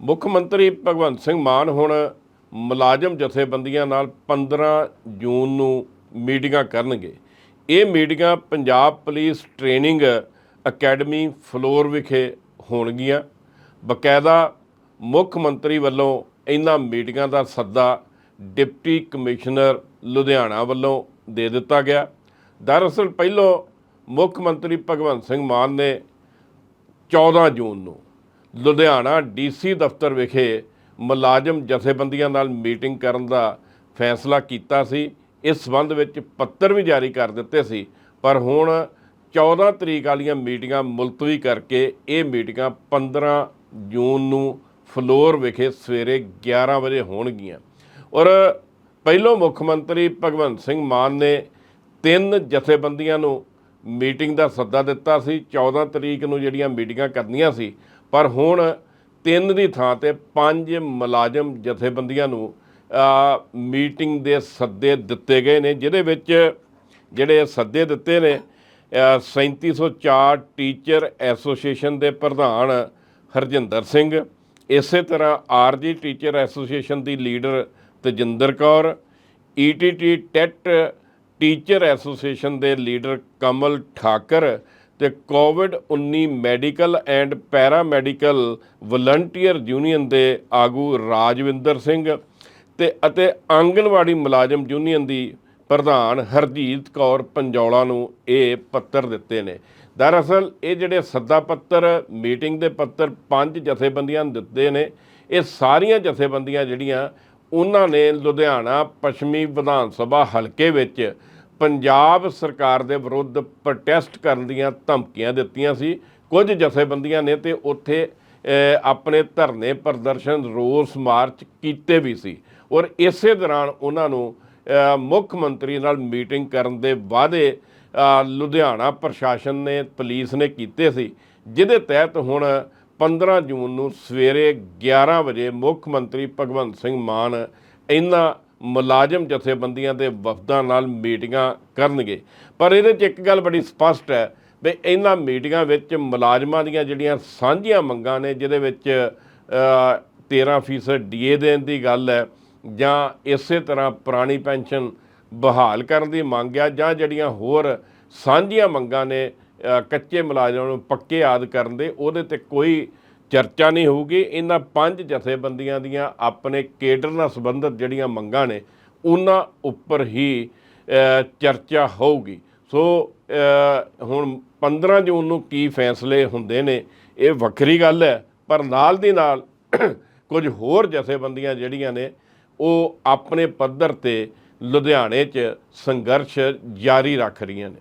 ਮੁੱਖ ਮੰਤਰੀ ਭਗਵੰਤ ਸਿੰਘ ਮਾਨ ਹੁਣ ਮੁਲਾਜ਼ਮ ਜਥੇਬੰਦੀਆਂ ਨਾਲ 15 ਜੂਨ ਨੂੰ ਮੀਟਿੰਗਾਂ ਕਰਨਗੇ। ਇਹ ਮੀਟਿੰਗਾਂ Punjab police training academy Phillaur ਵਿਖੇ ਹੋਣਗੀਆਂ। ਬਕਾਇਦਾ ਮੁੱਖ ਮੰਤਰੀ ਵੱਲੋਂ ਇਹਨਾਂ ਮੀਟਿੰਗਾਂ ਦਾ ਸੱਦਾ ਡਿਪਟੀ ਕਮਿਸ਼ਨਰ ਲੁਧਿਆਣਾ ਵੱਲੋਂ ਦੇ ਦਿੱਤਾ ਗਿਆ। ਦਰਅਸਲ ਪਹਿਲੋਂ ਮੁੱਖ ਮੰਤਰੀ ਭਗਵੰਤ ਸਿੰਘ ਮਾਨ ਨੇ 14 ਜੂਨ ਨੂੰ ਲੁਧਿਆਣਾ ਡੀਸੀ ਦਫ਼ਤਰ ਵਿਖੇ ਮੁਲਾਜ਼ਮ ਜਥੇਬੰਦੀਆਂ ਨਾਲ ਮੀਟਿੰਗ ਕਰਨ ਦਾ ਫੈਸਲਾ ਕੀਤਾ ਸੀ। ਇਸ ਸੰਬੰਧ ਵਿੱਚ ਪੱਤਰ ਵੀ ਜਾਰੀ ਕਰ ਦਿੱਤੇ ਸੀ। ਪਰ ਹੁਣ 14 ਤਰੀਕ ਵਾਲੀਆਂ ਮੀਟਿੰਗਾਂ ਮੁਲਤਵੀ ਕਰਕੇ ਇਹ ਮੀਟਿੰਗਾਂ 15 ਜੂਨ ਨੂੰ ਫਲੋਰ ਵਿਖੇ ਸਵੇਰੇ 11 ਵਜੇ ਹੋਣਗੀਆਂ। ਔਰ ਪਹਿਲੋਂ ਮੁੱਖ ਮੰਤਰੀ ਭਗਵੰਤ ਸਿੰਘ ਮਾਨ ਨੇ ਤਿੰਨ ਜਥੇਬੰਦੀਆਂ ਨੂੰ ਮੀਟਿੰਗ ਦਾ ਸੱਦਾ ਦਿੱਤਾ ਸੀ। 14 ਤਰੀਕ ਨੂੰ ਜਿਹੜੀਆਂ ਮੀਟਿੰਗਾਂ ਕਰਨੀਆਂ ਸੀ ਪਰ ਹੁਣ ਤਿੰਨ ਦੀ ਥਾਂ ਤੇ ਪੰਜ ਮੁਲਾਜ਼ਮ ਜਥੇਬੰਦੀਆਂ ਨੂੰ ਮੀਟਿੰਗ ਦੇ ਸੱਦੇ ਦਿੱਤੇ ਗਏ ਨੇ ਜਿਹਦੇ ਵਿੱਚ ਜਿਹੜੇ ਸੱਦੇ ਦਿੱਤੇ ਨੇ ਅ, 3704 ਟੀਚਰ ਐਸੋਸੀਏਸ਼ਨ ਦੇ ਪ੍ਰਧਾਨ ਹਰਜਿੰਦਰ ਸਿੰਘ ਇਸੇ ਤਰ੍ਹਾਂ ਆਰਜੀ ਟੀਚਰ ਐਸੋਸੀਏਸ਼ਨ ਦੀ leader Tajinder Kaur ETT TET teacher association ਦੇ ਲੀਡਰ ਕਮਲ ਠਾਕਰ ਤੇ COVID 19 medical and para medical volunteer union ਦੇ ਆਗੂ ਰਾਜਵਿੰਦਰ ਸਿੰਘ ਤੇ ਅਤੇ ਆਂਗਣਵਾੜੀ ਮੁਲਾਜ਼ਮ ਯੂਨੀਅਨ ਦੀ ਪ੍ਰਧਾਨ ਹਰਜੀਤ ਕੌਰ ਪੰਜੌਲਾ ਨੂੰ ਇਹ ਪੱਤਰ ਦਿੱਤੇ ਨੇ। ਦਰਅਸਲ, ਇਹ ਜਿਹੜੇ ਸੱਦਾ ਪੱਤਰ, ਮੀਟਿੰਗ ਦੇ ਪੱਤਰ ਪੰਜ ਜਥੇਬੰਦੀਆਂ ਨੂੰ ਦਿੱਤੇ ਨੇ। ਇਹ ਸਾਰੀਆਂ ਜਥੇਬੰਦੀਆਂ ਜਿਹੜੀਆਂ, ਉਹਨਾਂ ਨੇ ਲੁਧਿਆਣਾ ਪੱਛਮੀ ਵਿਧਾਨ ਸਭਾ ਹਲਕੇ ਵਿੱਚ ਪੰਜਾਬ ਸਰਕਾਰ ਦੇ ਵਿਰੁੱਧ ਪ੍ਰੋਟੈਸਟ ਕਰਨ ਦੀਆਂ ਧਮਕੀਆਂ ਦਿੱਤੀਆਂ ਸੀ। ਕੁਝ ਜਥੇਬੰਦੀਆਂ ਨੇ ਤੇ ਉੱਥੇ ਆਪਣੇ ਧਰਨੇ ਪ੍ਰਦਰਸ਼ਨ ਰੋਸ ਮਾਰਚ ਕੀਤੇ ਵੀ ਸੀ। ਔਰ ਇਸੇ ਦੌਰਾਨ ਉਹਨਾਂ ਨੂੰ ਮੁੱਖ ਮੰਤਰੀ ਨਾਲ ਮੀਟਿੰਗ ਕਰਨ ਦੇ ਵਾਅਦੇ ਲੁਧਿਆਣਾ ਪ੍ਰਸ਼ਾਸਨ ਨੇ, ਪੁਲਿਸ ਨੇ ਕੀਤੇ ਸੀ। ਜਿਹਦੇ ਤਹਿਤ ਹੁਣ 15 ਜੂਨ ਨੂੰ ਸਵੇਰੇ 11 ਵਜੇ ਮੁੱਖ ਮੰਤਰੀ ਭਗਵੰਤ ਸਿੰਘ ਮਾਨ ਇਹਨਾਂ ਮੁਲਾਜ਼ਮ ਜਥੇਬੰਦੀਆਂ ਦੇ ਵਫਦਾਂ ਨਾਲ ਮੀਟਿੰਗਾਂ ਕਰਨਗੇ। ਪਰ ਇਹਦੇ 'ਚ ਇੱਕ ਗੱਲ ਬੜੀ ਸਪਸ਼ਟ ਹੈ ਵੀ ਇਹਨਾਂ ਮੀਟਿੰਗਾਂ ਵਿੱਚ ਮੁਲਾਜ਼ਮਾਂ ਦੀਆਂ ਜਿਹੜੀਆਂ ਸਾਂਝੀਆਂ ਮੰਗਾਂ ਨੇ ਜਿਹਦੇ ਵਿੱਚ ਅ, 13% ਡੀਏ ਦੇਣ ਦੀ ਗੱਲ ਹੈ ਜਾਂ ਇਸੇ ਤਰ੍ਹਾਂ ਪੁਰਾਣੀ ਪੈਨਸ਼ਨ ਬਹਾਲ ਕਰਨ ਦੀ ਮੰਗ ਆ ਜਾਂ ਜਿਹੜੀਆਂ ਹੋਰ ਸਾਂਝੀਆਂ ਮੰਗਾਂ ਨੇ ਕੱਚੇ ਮੁਲਾਜ਼ਮਾਂ ਨੂੰ ਪੱਕੇ ਆਦ ਕਰਨ ਦੇ ਉਹਦੇ ਤੇ ਕੋਈ ਚਰਚਾ ਨਹੀਂ ਹੋਊਗੀ। ਇਹਨਾਂ ਪੰਜ ਜਥੇਬੰਦੀਆਂ ਦੀਆਂ ਆਪਣੇ ਕੇਡਰ ਨਾਲ ਸੰਬੰਧਿਤ ਜਿਹੜੀਆਂ ਮੰਗਾਂ ਨੇ, ਉਹਨਾਂ ਉੱਪਰ ਹੀ ਚਰਚਾ ਹੋਊਗੀ। ਸੋ ਹੁਣ 15 ਜੂਨ ਨੂੰ ਕੀ ਫੈਸਲੇ ਹੁੰਦੇ ਨੇ, ਇਹ ਵੱਖਰੀ ਗੱਲ ਹੈ, ਪਰ ਨਾਲ ਦੀ ਨਾਲ ਕੁਝ ਹੋਰ ਜਥੇਬੰਦੀਆਂ ਜਿਹੜੀਆਂ ਨੇ, ਉਹ ਆਪਣੇ ਪੱਧਰ ਤੇ ਲੁਧਿਆਣੇ 'ਚ ਸੰਘਰਸ਼ ਜਾਰੀ ਰੱਖ ਰਹੀਆਂ ਨੇ।